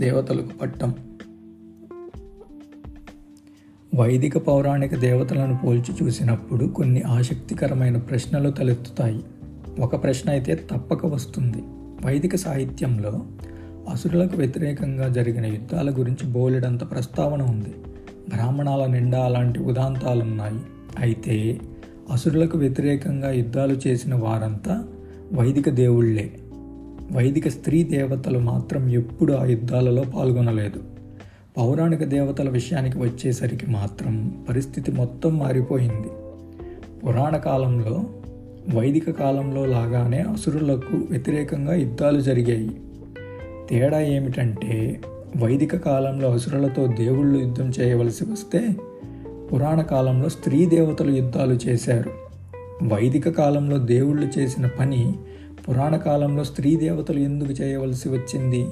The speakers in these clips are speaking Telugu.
దేవతలకు పట్టం. వైదిక పౌరాణిక దేవతలను పోల్చి చూసినప్పుడు కొన్ని ఆసక్తికరమైన ప్రశ్నలు తలెత్తుతాయి. ఒక ప్రశ్న అయితే తప్పక వస్తుంది. వైదిక సాహిత్యంలో అసురులకు వ్యతిరేకంగా జరిగిన యుద్ధాల గురించి బోలెడంత ప్రస్తావన ఉంది. బ్రాహ్మణాల నిండా అలాంటి ఉదాంతాలున్నాయి. అయితే అసురులకు వ్యతిరేకంగా యుద్ధాలు చేసిన వారంతా వైదిక దేవుళ్ళే వైదిక స్త్రీ దేవతలు మాత్రం ఎప్పుడు ఆ యుద్ధాలలో పాల్గొనలేదు. పౌరాణిక దేవతల విషయానికి వచ్చేసరికి మాత్రం పరిస్థితి మొత్తం మారిపోయింది. పురాణ కాలంలో వైదిక కాలంలో లాగానే అసురులకు వ్యతిరేకంగా యుద్ధాలు జరిగాయి. తేడా ఏమిటంటే వైదిక కాలంలో అసురులతో దేవుళ్ళు యుద్ధం చేయవలసి వస్తే పురాణ కాలంలో స్త్రీ దేవతలు యుద్ధాలు చేశారు. వైదిక కాలంలో దేవుళ్ళు చేసిన పని పురాణ కాలంలో స్త్రీ దేవతలు ఎందుకు చేయవలసి వచ్చింది?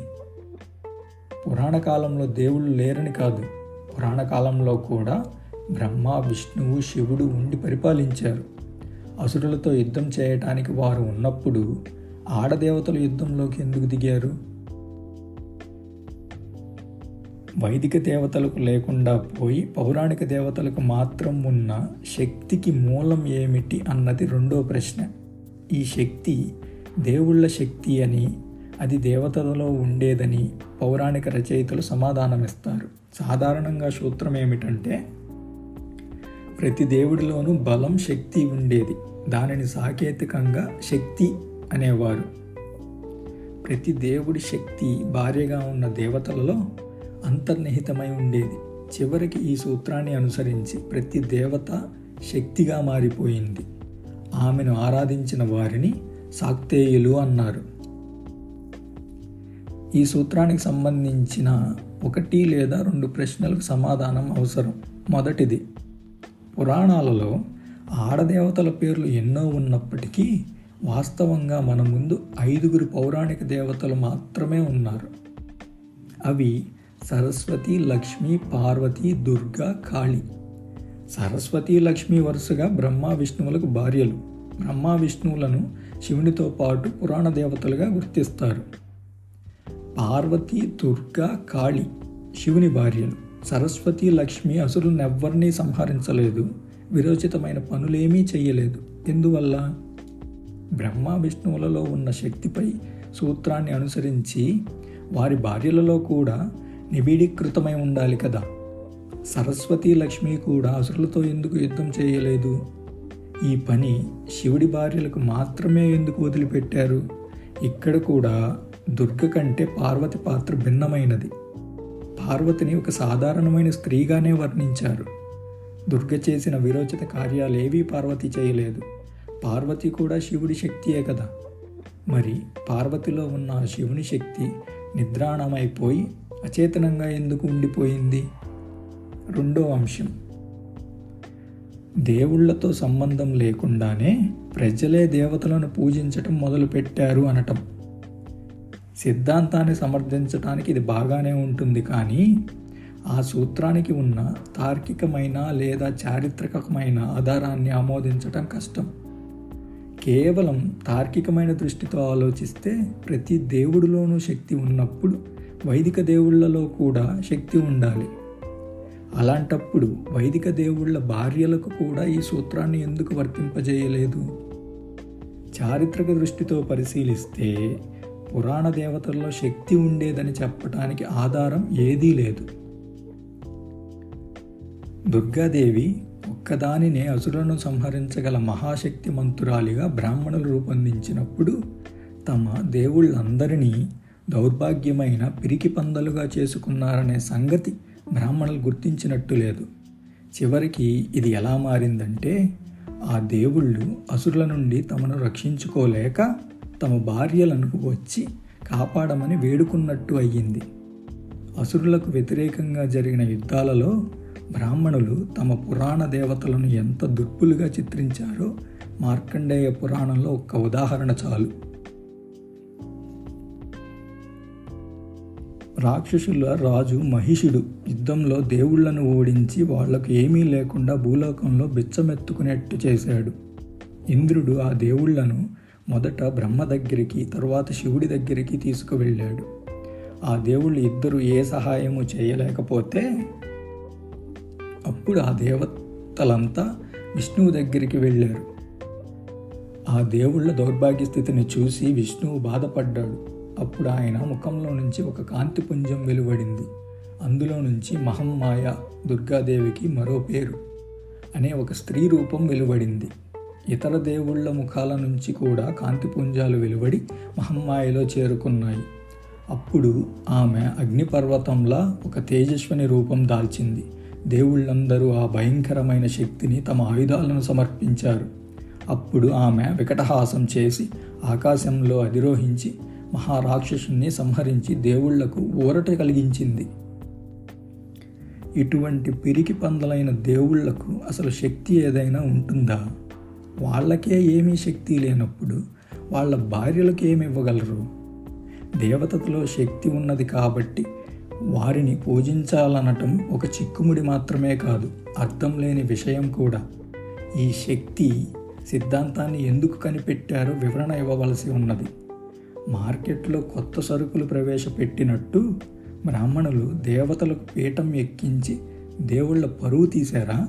పురాణ కాలంలో దేవుళ్ళు లేరని కాదు. పురాణ కాలంలో కూడా బ్రహ్మ విష్ణువు శివుడు ఉండి పరిపాలించారు. అసురులతో యుద్ధం చేయటానికి వారు ఉన్నప్పుడు ఆడదేవతలు యుద్ధంలోకి ఎందుకు దిగారు? వైదిక దేవతలకు లేకుండా పోయి పౌరాణిక దేవతలకు మాత్రం ఉన్న శక్తికి మూలం ఏమిటి అన్నది రెండో ప్రశ్న. ఈ శక్తి దేవుళ్ళ శక్తి అని అది దేవతలలో ఉండేదని పౌరాణిక రచయితలు సమాధానమిస్తారు. సాధారణంగా సూత్రం ఏమిటంటే ప్రతి దేవుడిలోనూ బలం శక్తి ఉండేది. దానిని సాకేతికంగా శక్తి అనేవారు. ప్రతి దేవుడి శక్తి భార్యగా ఉన్న దేవతలలో అంతర్నిహితమై ఉండేది. చివరికి ఈ సూత్రాన్ని అనుసరించి ప్రతి దేవత శక్తిగా మారిపోయింది. ఆమెను ఆరాధించిన వారిని సాక్తేయులు అన్నారు. ఈ సూత్రానికి సంబంధించిన ఒకటి లేదా రెండు ప్రశ్నలకు సమాధానం అవసరం. మొదటిది పురాణాలలో ఆడదేవతల పేర్లు ఎన్నో ఉన్నప్పటికీ వాస్తవంగా మన ముందు ఐదుగురు పౌరాణిక దేవతలు మాత్రమే ఉన్నారు. అవి సరస్వతి లక్ష్మి పార్వతి దుర్గా కాళి. సరస్వతి లక్ష్మి వరుసగా బ్రహ్మ విష్ణువులకు భార్యలు. బ్రహ్మ విష్ణువులను శివునితో పాటు పురాణ దేవతలుగా గుర్తిస్తారు. పార్వతి దుర్గా కాళి శివుని భార్యలు సరస్వతి లక్ష్మి అసురులనెవ్వరినీ సంహరించలేదు విరోచితమైన పనులేమీ చేయలేదు ఎందువల్ల? బ్రహ్మ విష్ణువులలో ఉన్న శక్తిపై సూత్రాన్ని అనుసరించి వారి భార్యలలో కూడా నిబిడీకృతమై ఉండాలి కదా. సరస్వతి లక్ష్మి కూడా అసురులతో ఎందుకు యుద్ధం చేయలేదు? ఈ పని శివుడి భార్యలకు మాత్రమే ఎందుకు వదిలిపెట్టారు? ఇక్కడ కూడా దుర్గ కంటే పార్వతి పాత్ర భిన్నమైనది. పార్వతిని ఒక సాధారణమైన స్త్రీగానే వర్ణించారు. దుర్గ చేసిన విరోచిత కార్యాలేవీ పార్వతి చేయలేదు. పార్వతి కూడా శివుడి శక్తియే కదా. మరి పార్వతిలో ఉన్న ఆ శివుని శక్తి నిద్రాణమైపోయి అచేతనంగా ఎందుకు ఉండిపోయింది? రెండో అంశం. దేవుళ్ళతో సంబంధం లేకుండానే ప్రజలే దేవతలను పూజించటం మొదలుపెట్టారు అనటం. సిద్ధాంతాన్ని సమర్థించటానికి ఇది బాగానే ఉంటుంది కానీ ఆ సూత్రానికి ఉన్న తార్కికమైన లేదా చారిత్రకమైన ఆధారాన్ని ఆమోదించటం కష్టం. కేవలం తార్కికమైన దృష్టితో ఆలోచిస్తే ప్రతి దేవుడిలోనూ శక్తి ఉన్నప్పుడు వైదిక దేవుళ్ళలో కూడా శక్తి ఉండాలి. అలాంటప్పుడు వైదిక దేవుళ్ళ భార్యలకు కూడా ఈ సూత్రాన్ని ఎందుకు వర్తింపజేయలేదు? చారిత్రక దృష్టితో పరిశీలిస్తే పురాణ దేవతల్లో శక్తి ఉండేదని చెప్పటానికి ఆధారం ఏదీ లేదు. దుర్గాదేవి ఒక్కదానినే అసురులను సంహరించగల మహాశక్తి మంతురాలిగా బ్రాహ్మణులు రూపొందించినప్పుడు తమ దేవుళ్ళందరినీ దౌర్భాగ్యమైన పిరికి పందలుగా చేసుకున్నారనే సంగతి బ్రాహ్మణులు గుర్తించినట్టు లేదు. చివరికి ఇది ఎలా మారిందంటే ఆ దేవుళ్ళు అసురుల నుండి తమను రక్షించుకోలేక తమ భార్యలను వచ్చి కాపాడమని వేడుకున్నట్టు అయ్యింది. అసురులకు వ్యతిరేకంగా జరిగిన యుద్ధాలలో బ్రాహ్మణులు తమ పురాణ దేవతలను ఎంత దుర్పులుగా చిత్రించారో మార్కండేయ పురాణంలో ఒక్క ఉదాహరణ చాలు. రాక్షసుల రాజు మహిషుడు యుద్ధంలో దేవుళ్ళను ఓడించి వాళ్ళకు ఏమీ లేకుండా భూలోకంలో బిచ్చమెత్తుకునేట్టు చేశాడు. ఇంద్రుడు ఆ దేవుళ్ళను మొదట బ్రహ్మ దగ్గరికి తరువాత శివుడి దగ్గరికి తీసుకువెళ్ళాడు. ఆ దేవుళ్ళు ఇద్దరు ఏ సహాయము చేయలేకపోతే అప్పుడు ఆ దేవతలంతా విష్ణువు దగ్గరికి వెళ్ళారు. ఆ దేవుళ్ళ దౌర్భాగ్య స్థితిని చూసి విష్ణువు బాధపడ్డాడు. అప్పుడు ఆయన ముఖంలో నుంచి ఒక కాంతిపుంజం వెలువడింది. అందులో నుంచి మహమ్మాయ దుర్గాదేవికి మరో పేరు అనే ఒక స్త్రీ రూపం వెలువడింది. ఇతర దేవుళ్ళ ముఖాల నుంచి కూడా కాంతిపుంజాలు వెలువడి మహమ్మాయలో చేరుకున్నాయి. అప్పుడు ఆమె అగ్నిపర్వతంలా ఒక తేజస్విని రూపం దాల్చింది. దేవుళ్ళందరూ ఆ భయంకరమైన శక్తిని తమ ఆయుధాలను సమర్పించారు. అప్పుడు ఆమె వికటహాసం చేసి ఆకాశంలో అధిరోహించి మహారాక్షసుని సంహరించి దేవుళ్ళకు ఊరట కలిగించింది. ఇటువంటి పిరికి పందలైన దేవుళ్ళకు అసలు శక్తి ఏదైనా ఉంటుందా? వాళ్ళకే ఏమీ శక్తి లేనప్పుడు వాళ్ళ భార్యలకు ఏమి ఇవ్వగలరు? దేవతలో శక్తి ఉన్నది కాబట్టి వారిని పూజించాలనటం ఒక చిక్కుముడి మాత్రమే కాదు అర్థం లేని విషయం కూడా. ఈ శక్తి సిద్ధాంతాన్ని ఎందుకు కనిపెట్టారో వివరణ ఇవ్వవలసి ఉన్నది. మార్కెట్లో కొత్త సరుకులు ప్రవేశపెట్టినట్టు బ్రాహ్మణులు దేవతలకు పీఠం ఎక్కించి దేవుళ్ళ పరువు తీశారా?